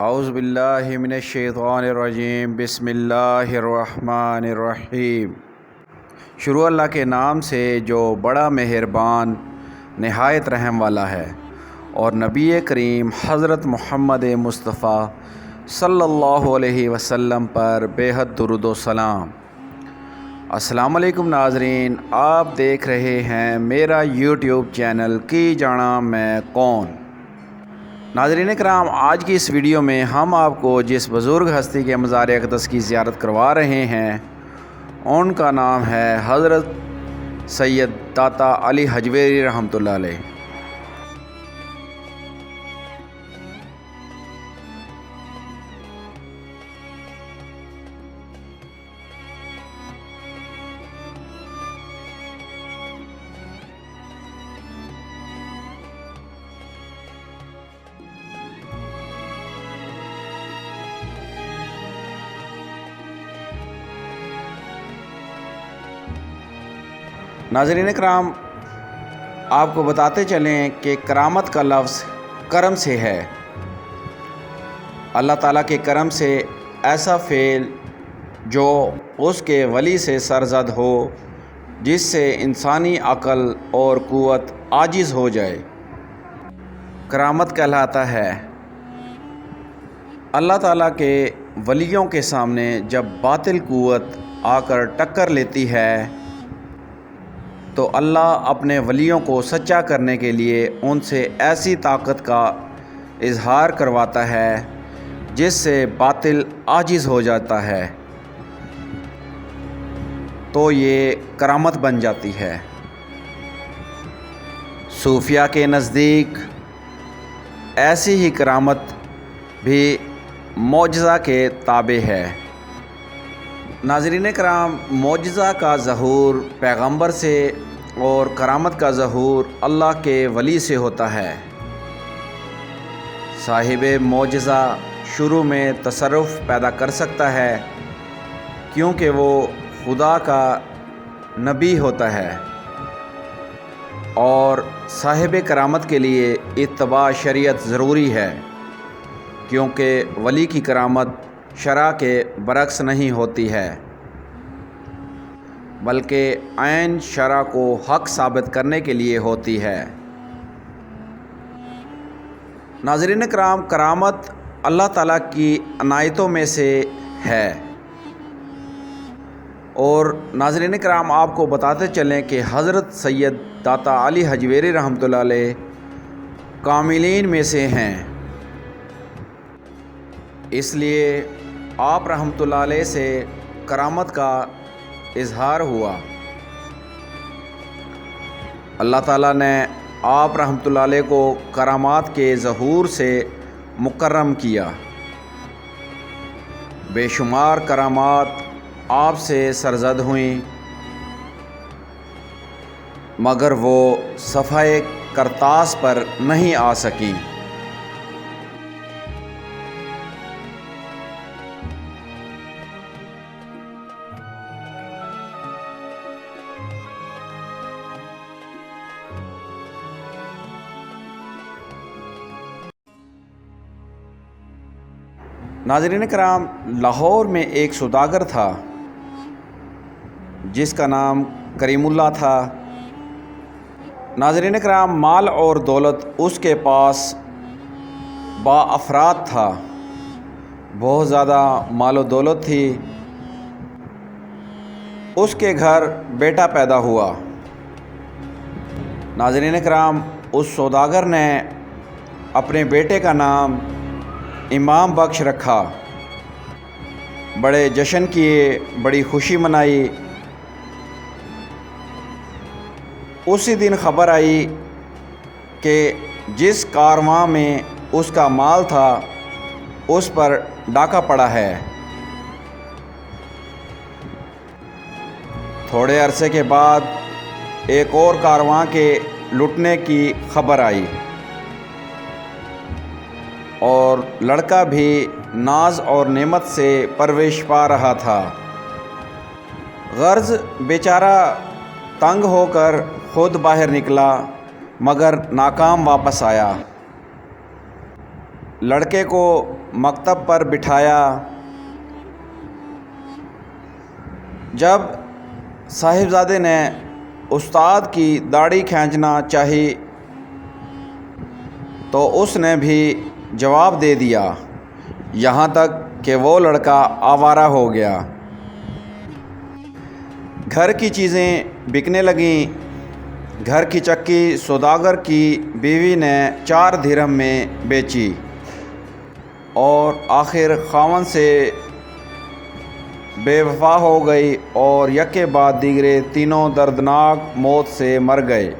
आउज़बिल्लिमिनशैतानरजीम बिस्मिल्लाहिर्रहमानिर्रहीम शुरू अल्लाह के नाम से जो बड़ा मेहरबान, नहायत रहम वाला है, और नबी करीम हज़रत मोहम्मद मुस्तफ़ा सल्लल्लाहु अलैहि वसल्लम पर बेहद दुरुद सलाम। अस्सलाम वालेकुम नाजरीन, आप देख रहे हैं मेरा यूट्यूब चैनल की जाना मैं कौन? नाजरीन कराम, आज की इस वीडियो में हम आपको जिस बुज़ुर्ग हस्ती के मज़ार अकदस की ज़्यारत करवा रहे हैं, उनका नाम है हज़रत सैयद दाता अली हजवेरी रहमतुल्लाह नाजरीन कराम आपको बताते चलें कि करामत का लफ्ज़ करम से है। अल्लाह ताला के करम से ऐसा फ़ेल जो उसके वली से सरजद हो, जिससे इंसानी अकल और क़ुवत आजिज़ हो जाए। करामत कहलाता है। अल्लाह ताला के वलियों के सामने जब बातिल क़ुवत आकर टक्कर लेती है तो अल्लाह अपने वलियों को सच्चा करने के लिए उनसे ऐसी ताकत का इजहार करवाता है, जिससे बातिल आजिज़ हो जाता है। तो ये करामत बन जाती है। सूफिया के नज़दीक ऐसी ही करामत भी मुआजा के ताबे है। नाजरीन कराम मुआजा का जहूर पैगंबर से और करामत का जहूर अल्लाह के वली से होता है। साहिब मुआजा शुरू में तसरफ़ पैदा कर सकता है, क्योंकि वो खुदा का नबी होता है। और साहिब करामत के लिए इतबा शरीयत ज़रूरी है, क्योंकि वली की करामत शरा के बरक्स नहीं होती है, बल्कि आन शरा को हक साबित करने के लिए होती है। नाजरीन कराम करामत अल्लाह ताला की अनायतों में से है। और नाजरीन कराम आपको बताते चलें कि हज़रत सैयद दाता अली हजवेरी रहमतुल्लाह कामिलीन में से हैं। इसलिए आप रहमतुल्लाह से करामत का इजहार हुआ। अल्लाह ताला ने आप रहमतुल्लाह को करामात के ज़हूर से मुकर्रम किया। बेशुमार करामात आपसे सरजद हुई, मगर वो सफ़ाए करतास पर नहीं आ सकी। नाजरीन कराम, लाहौर में एक सौदागर था, जिसका नाम करीमुल्ला था। नाजरीन कराम, माल और दौलत उसके पास बाअफराद था। बहुत ज़्यादा माल दौलत थी। उसके घर बेटा पैदा हुआ। नाजरीन कराम, उस सौदागर ने अपने बेटे का नाम इमाम बख्श रखा। बड़े जश्न किए, बड़ी खुशी मनाई। उसी दिन खबर आई कि जिस कारवां में उसका माल था, उस पर डाका पड़ा है। थोड़े अरसे के बाद एक और कारवां के लुटने की खबर आई। लड़का भी नाज और नेमत से परवेश पा रहा था। गर्ज बेचारा तंग होकर खुद बाहर निकला, मगर नाकाम वापस आया। लड़के को मकतब पर बिठाया। जब साहिबजादे ने उस्ताद की दाढ़ी खींचना चाही तो उसने भी जवाब दे दिया। यहाँ तक कि वो लड़का आवारा हो गया। घर की चीज़ें बिकने लगीं। घर की चक्की सौदागर की बीवी ने चार धीरम में बेची। और आखिर खावन से बेवफा हो गई और यके बाद दीगरे तीनों दर्दनाक मौत से मर गए।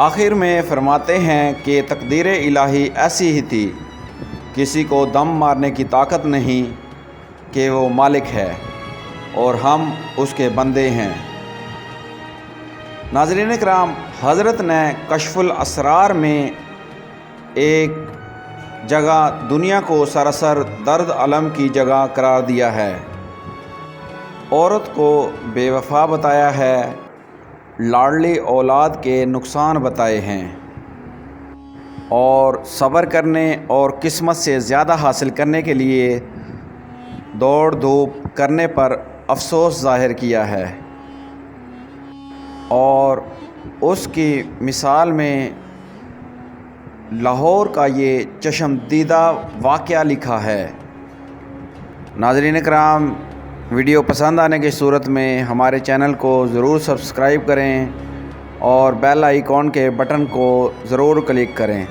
आखिर में फरमाते हैं कि तकदीर इलाही ऐसी ही थी। किसी को दम मारने की ताकत नहीं कि वो मालिक है और हम उसके बंदे हैं। नाजरीन कराम हज़रत ने कशफुल असरार में एक जगह दुनिया को सरासर दर्द अलम की जगह करार दिया है। औरत को बेवफा बताया है लाडली औलाद के नुकसान बताए हैं। और सब्र करने और किस्मत से ज़्यादा हासिल करने के लिए दौड़ धूप करने पर अफसोस ज़ाहिर किया है। और उसकी मिसाल में लाहौर का ये चशमदीदा वाक़ लिखा है। नाजरीन कराम वीडियो पसंद आने की सूरत में हमारे चैनल को ज़रूर सब्सक्राइब करें और बेल आइकॉन के बटन को ज़रूर क्लिक करें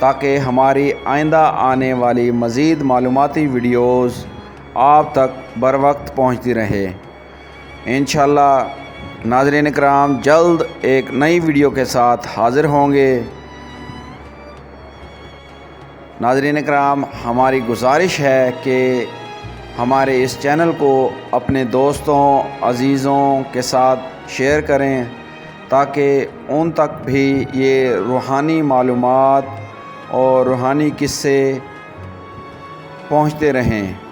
ताकि हमारी आइंदा आने वाली मज़ीद मालूमती वीडियोज़ आप तक बर वक्त पहुँचती रहे। इन नाजरीन कराम जल्द एक नई वीडियो के साथ हाज़िर होंगे। नाजरीन कराम हमारी गुजारिश है कि हमारे इस चैनल को अपने दोस्तों, अज़ीज़ों के साथ शेयर करें, ताकि उन तक भी ये रूहानी मालूम और रूहानी किस्से पहुँचते रहें।